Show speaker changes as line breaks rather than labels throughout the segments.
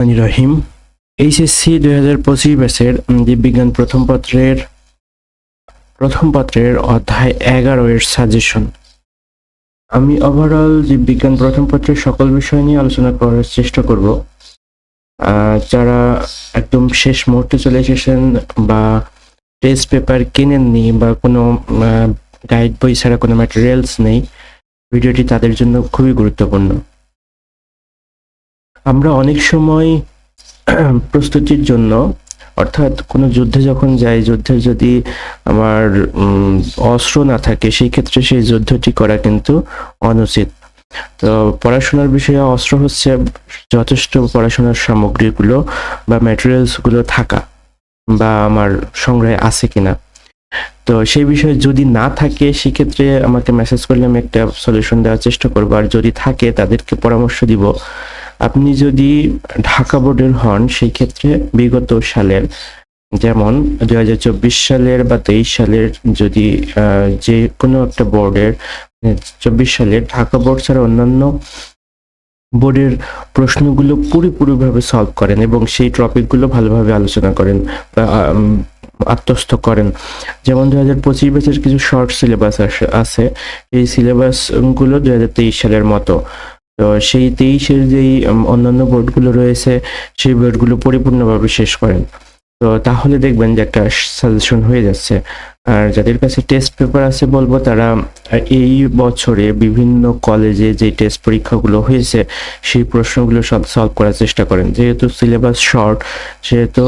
রহিম HSC দুই হাজার পঁচিশ ব্যাচের জীববিজ্ঞান প্রথম পত্রের প্রথম পত্রের অধ্যায় এগারো এর সাজেশন আমি ওভারঅল জীববিজ্ঞান প্রথম পত্রের সকল বিষয় নিয়ে আলোচনা করার চেষ্টা করব। যারা একদম শেষ মুহূর্তে চলে এসেছেন বা টেস্ট পেপার কিনেননি বা কোনো গাইড বই ছাড়া কোনো ম্যাটেরিয়ালস নেই, ভিডিওটি তাদের জন্য খুবই গুরুত্বপূর্ণ। আমরা অনেক সময় প্রস্তুতির জন্য, অর্থাৎ কোনো যুদ্ধে যখন যাই, যুদ্ধে যদি আমার অস্ত্র না থাকে, সেই ক্ষেত্রে সেই যুদ্ধটি করা কিন্তু অনুচিত। তো পড়াশোনার বিষয়ে অস্ত্র হচ্ছে যথেষ্ট পড়াশোনার সামগ্রীগুলো বা ম্যাটেরিয়ালসগুলো থাকা বা আমার সংগ্রহে আছে কিনা। তো সেই বিষয়ে যদি না থাকে, সেক্ষেত্রে আমাকে মেসেজ করলে আমি একটা সলিউশন দেওয়ার চেষ্টা করব। আর যদি থাকে, তাদেরকে পরামর্শ দিব। আপনি যদি ঢাকা বোর্ডের হন, সেই ক্ষেত্রে বিগত সালের, যেমন দুই হাজার চব্বিশ সালের বা তেইশ সালের যদি যে কোনো একটা বোর্ডের চব্বিশ সালের ঢাকা বোর্ড ছাড়া অন্যান্য বোর্ডের প্রশ্নগুলো পুরোপুরিভাবে সলভ করেন এবং সেই টপিকগুলো ভালোভাবে আলোচনা করেন আত্মস্থ করেন। যেমন দু হাজার পঁচিশ ব্যাচের কিছু শর্ট সিলেবাস আছে। এই সিলেবাসগুলো দু হাজার তেইশ সালের মতো। তো সেই তেইশের যেই অন্যান্য বোর্ডগুলো রয়েছে, সেই বোর্ডগুলো পরিপূর্ণভাবে শেষ করেন। তো তাহলে দেখবেন যে একটা সাজেশন হয়ে যাচ্ছে। আর যাদের কাছে টেস্ট পেপার আছে বলব তারা এই বছরে বিভিন্ন কলেজে যে টেস্ট পরীক্ষাগুলো হয়েছে, সেই প্রশ্নগুলো সব সলভ করার চেষ্টা করেন। যেহেতু সিলেবাস শর্ট সেহেতু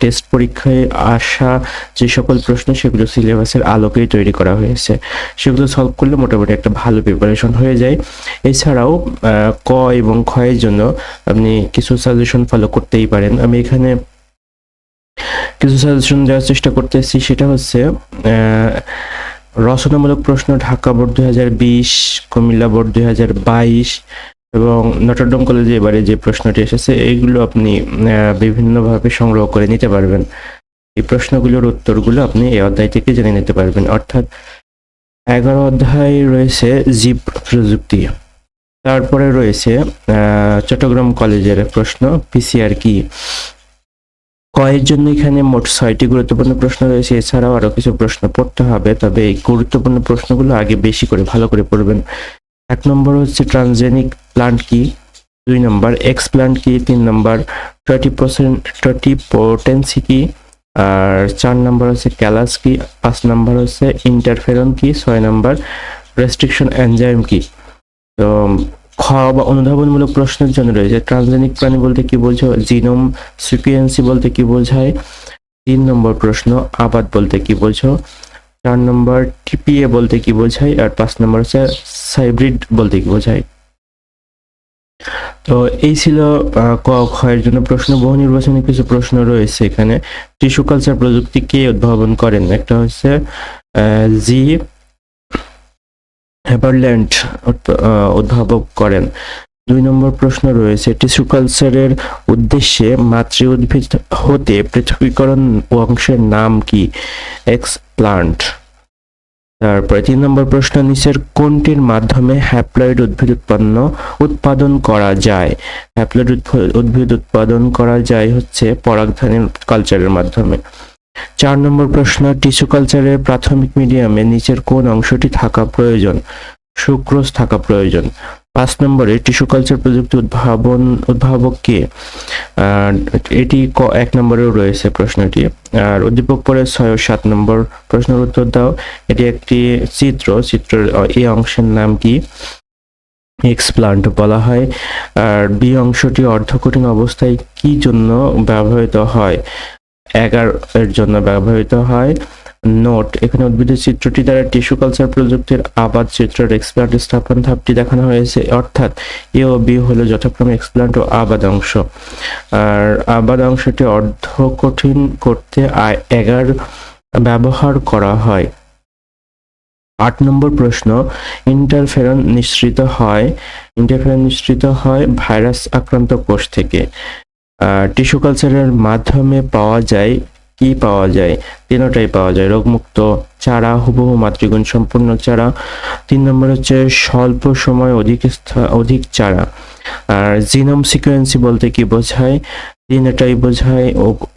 টেস্ট পরীক্ষায় আসা যে সকল প্রশ্ন, সেগুলো সিলেবাসের আলোকেই তৈরি করা হয়েছে। সেগুলো সলভ করলে মোটামুটি একটা ভালো প্রিপারেশন হয়ে যায়। এছাড়াও ক এবং ক্ষয়ের জন্য আপনি কিছু সাজেশন ফলো করতেই পারেন। আমি এখানে কিছু সাজেশন দেওয়ার চেষ্টা করতেছি, সেটা হচ্ছে রচনামূলক প্রশ্ন ঢাকা বোর্ড দুই হাজার বিশ, কুমিল্লা বোর্ড দুই হাজার বাইশ এবং নটরডম কলেজে এবারে যে প্রশ্নটি এসেছে এইগুলো আপনি বিভিন্নভাবে সংগ্রহ করে নিতে পারবেন। এই প্রশ্নগুলোর উত্তরগুলো আপনি এই অধ্যায় থেকে জেনে নিতে পারবেন। অর্থাৎ এগারো অধ্যায় রয়েছে জীব প্রযুক্তি। তারপরে রয়েছে চট্টগ্রাম কলেজের প্রশ্ন পিসিআর কি? কয়ের জন্য এখানে মোট ছয়টি গুরুত্বপূর্ণ প্রশ্ন রয়েছে। এছাড়াও আরও কিছু প্রশ্ন পড়তে হবে, তবে এই গুরুত্বপূর্ণ প্রশ্নগুলো আগে বেশি করে ভালো করে পড়বেন। এক নম্বর হচ্ছে ট্রানজেনিক প্লান্ট কি? দুই নম্বর, এক্স প্লান্ট কি? তিন নম্বর টোয়েন্টি পার্সেন্ট টোয়েন্টি পোটেন্সি কি? আর চার নম্বর হচ্ছে ক্যালাস কি? পাঁচ নম্বর হচ্ছে ইন্টারফেরন কি? ছয় নম্বর, রেস্ট্রিকশন এনজাইম কি? তো খ বা অনুধাবনমূলক প্রশ্নের জন্য রয়েছে। ট্রানজেনিক প্রাণী বলতে কি বোঝো জিনোম সিকুয়েন্সি বলতে কি বোঝায়? তিন নম্বর প্রশ্ন, আবাদ বলতে কি বোঝো চার নম্বর, টিপিএ বলতে কি বোঝায়? আর পাঁচ নম্বর হচ্ছে সাইব্রিড বলতে কি বোঝায়? তো এই ছিল ক ক্ষয়ের জন্য প্রশ্ন। বহু নির্বাচনী কিছু প্রশ্ন রয়েছে এখানে। টিস্যু কালচার প্রযুক্তি কে উদ্ভাবন করেন? একটা হচ্ছে জি হেবারল্যান্ড উদ্ভাবক করেন। দুই নম্বর প্রশ্ন রয়েছে টিস্যু কালচারের উদ্দেশ্যে মাতৃ উদ্ভিদ হতে পৃথকীকরণ অংশের নাম কি? এক্স প্লান্ট তারপরে তিন নম্বর প্রশ্ন, নিচের কোনটির মাধ্যমে হ্যাপ্লয়েড উদ্ভিদ উৎপন্ন, উৎপাদন করা যায়? হ্যাপ্লয়েড উদ্ভিদ উৎপাদন করা যায় হচ্ছে পরাগধানের কালচারের মাধ্যমে। চার নম্বর প্রশ্ন, টিস্যু কালচারের প্রাথমিক মিডিয়ামে নিচের কোন অংশটি থাকা প্রয়োজন? সুক্রোজ থাকা প্রয়োজন। পাঁচ নম্বরে, টিস্যু কালচার প্রযুক্তি উদ্ভাবন, উদ্ভাবক কে? এটি ক- এক নম্বরেও রয়েছে প্রশ্নটি। আর উদ্দীপক পরে ছয় ও সাত নম্বর প্রশ্নের উত্তর দাও। এটি একটি চিত্র, চিত্রের এই অংশের নাম কি? এক্স প্লান্ট বলা হয়। আর বি অংশটি অর্ধকঠিন অবস্থায় কি জন্য ব্যবহৃত হয়? এগার এর জন্য ব্যবহৃত হয়। নোট, এখানে উদ্ভিদের চিত্রটি দ্বারা টিস্যু কালচার প্রযুক্তির আবাদ চিত্রের এক্সপ্লান্ট স্থাপন ধাপটি দেখানো হয়েছে। অর্থাৎ, এ ও বি হলো যথাক্রমে এক্সপ্লান্ট ও আবাদ অংশ। আর আবাদ অংশটি অর্ধ কঠিন করতে এগার ব্যবহার করা হয়। আট নম্বর প্রশ্ন ইন্টারফেরন নিঃসৃত হয়। ইন্টারফেরন নিঃসৃত হয় ভাইরাস আক্রান্ত কোষ থেকে। টিস্যু কালচারের মাধ্যমে পাওয়া যায়, কি পাওয়া যায়? তিনটাই পাওয়া যায়। রোগমুক্ত চারা, হুবহু মাতৃগুণ সম্পূর্ণ চারা। তিন নম্বর হচ্ছে স্বল্প সময় অধিক অধিক চারা। আর জিনোম সিকোয়েন্সি বলতে কি বোঝায়? তিন বোঝায়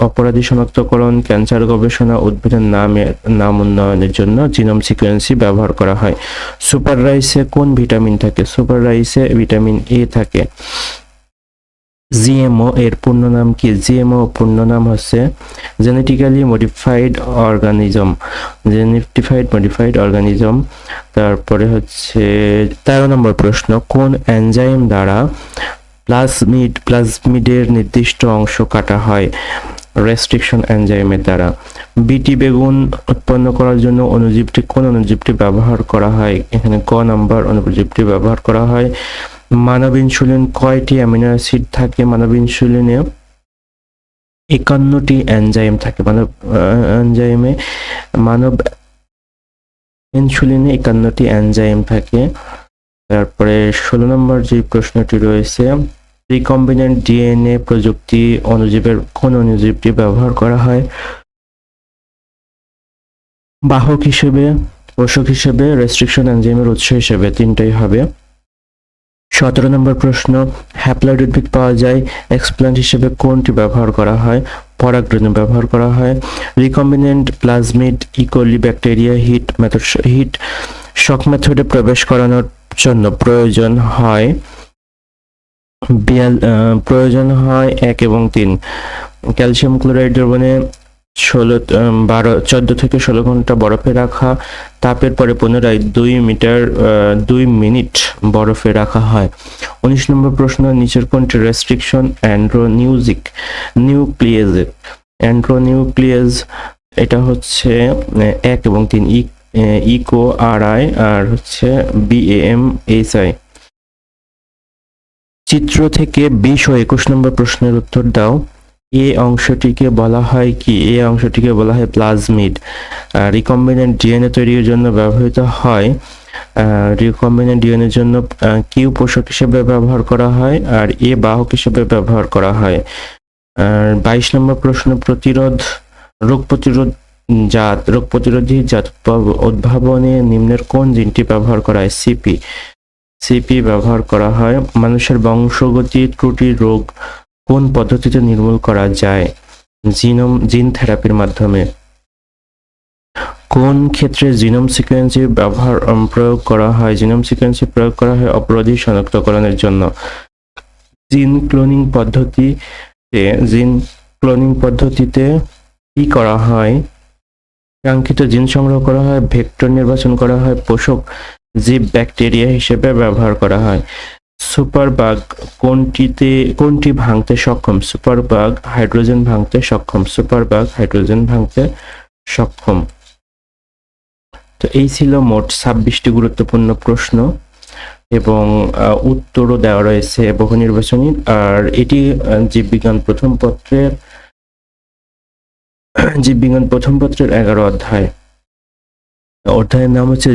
অপরাধী শনাক্তকরণ ক্যান্সার গবেষণা, উদ্ভিদের নামের নাম উন্নয়নের জন্য জিনোম সিকোয়েন্সি ব্যবহার করা হয়। সুপার রাইসে কোন ভিটামিন থাকে? সুপার রাইসে ভিটামিন এ থাকে। জিএমও এর পূর্ণ নাম কি? জিএমও পূর্ণ নাম হচ্ছে জেনেটিক্যালি মডিফাইড অর্গানিজম জেনেটিফাইড মডিফাইড অর্গানিজম তারপরে হচ্ছে তেরো নম্বর প্রশ্ন, কোন এনজাইম দ্বারা প্লাজমিড প্লাজমিডের নির্দিষ্ট অংশ কাটা হয়? রেস্ট্রিকশন এনজাইমের দ্বারা। বিটি বেগুন উৎপন্ন করার জন্য অনুজীবটি কোন অনুজীবটি ব্যবহার করা হয়? এখানে ক নাম্বার অনুজীবটি ব্যবহার করা হয়। মানব ইনসুলিন কয়টি অ্যামিনো অ্যাসিড থাকে? মানব ইনসুলিনে একান্নটি এনজাইম থাকে। মানব এনজাইমে, মানব ইনসুলিনে একান্নটি এনজাইম থাকে। তারপরে ষোলো নম্বর যে প্রশ্নটি রয়েছে, রিকম্বিনেন্ট ডিএনএ প্রযুক্তি অনুজীবের কোন অনুজীবটি ব্যবহার করা হয়? বাহক হিসেবে, পোষক হিসেবে রেস্ট্রিকশন এনজাইমের উৎস হিসেবে তিনটাই হবে। সতেরো নম্বর প্রশ্ন হ্যাপ্লয়েড উদ্ভিদ পাওয়া যায় এক্সপ্ল্যান্ট হিসেবে কোনটি ব্যবহার করা হয়? পরাগরেণু ব্যবহার করা হয়। Recombinant plasmid E coli bacteria heat method heat shock মেথডে প্রবেশ করানোর জন্য প্রয়োজন হয় বিয়াল প্রয়োজন হয় এক এবং তিন। ক্যালসিয়াম ক্লোরাইড দ্রবণে ষোলো বারো, চোদ্দ থেকে ষোলো ঘণ্টা বরফে রাখা, তাপের পরে পুনরায় দুই মিটার দুই মিনিট বরফে রাখা হয়। উনিশ নম্বর প্রশ্ন, নিচের কোনটি রেস্ট্রিকশন অ্যান্ড্রোনিউজিক নিউক্লিয়েজের অ্যান্ড্রোনিউক্লিয়েজ এটা হচ্ছে এক এবং তিন, ই ইকো আর, আই, আর হচ্ছে বিএম এস আই চিত্র থেকে বিশ ও একুশ নম্বর প্রশ্নের উত্তর দাও। এ অংশটিকে বলা হয় কি? এ অংশটিকে বলা হয় প্লাজমিড। রিকম্বিনেন্ট ডিএনএ তৈরির জন্য ব্যবহৃত হয় রিকম্বিনেন্ট ডিএনএর জন্য কিউ পোষক হিসেবে ব্যবহার করা হয় আর এ বাহক হিসেবে ব্যবহার করা হয়। আর বাইশ নম্বর প্রশ্ন, প্রতিরোধ, রোগ প্রতিরোধ জাত, রোগ প্রতিরোধী জাত উদ্ভাব- উদ্ভাবনে নিম্নের কোন জিনটি ব্যবহার করা হয়? সিপি সিপি ব্যবহার করা হয়। মানুষের বংশগতি, ত্রুটি, রোগ কোন পদ্ধতিতে নির্মূল করা যায়? জিনোম, জিন থেরাপির মাধ্যমে। কোন ক্ষেত্রে জিনোম সিকোয়েন্সি ব্যবহার প্রয়োগ করা হয়? জিনোম সিকোয়েন্সি প্রয়োগ করা হয় অপরাধী শনাক্তকরণের জন্য। জিন ক্লোনিং পদ্ধতিতে জিন ক্লোনিং পদ্ধতিতে কি করা হয়? কাঙ্ক্ষিত জিন সংগ্রহ করা হয়, ভেক্টর নির্বাচন করা হয়, পোষক জীব ব্যাকটেরিয়া হিসেবে ব্যবহার করা হয়। সুপারবাগ কোনটিতে, কোনটি ভাঙতে সক্ষম? সুপারবাগ হাইড্রোজেন ভাঙতে সক্ষম। সুপারবাগ হাইড্রোজেন ভাঙতে সক্ষম। তো এই ছিল মোট ছাব্বিশটি গুরুত্বপূর্ণ প্রশ্ন এবং উত্তরও দেওয়া রয়েছে বহু নির্বাচনী। আর এটি জীববিজ্ঞান প্রথম পত্রের, জীববিজ্ঞান প্রথম পত্রের এগারো অধ্যায়। অধ্যায়ের নাম হচ্ছে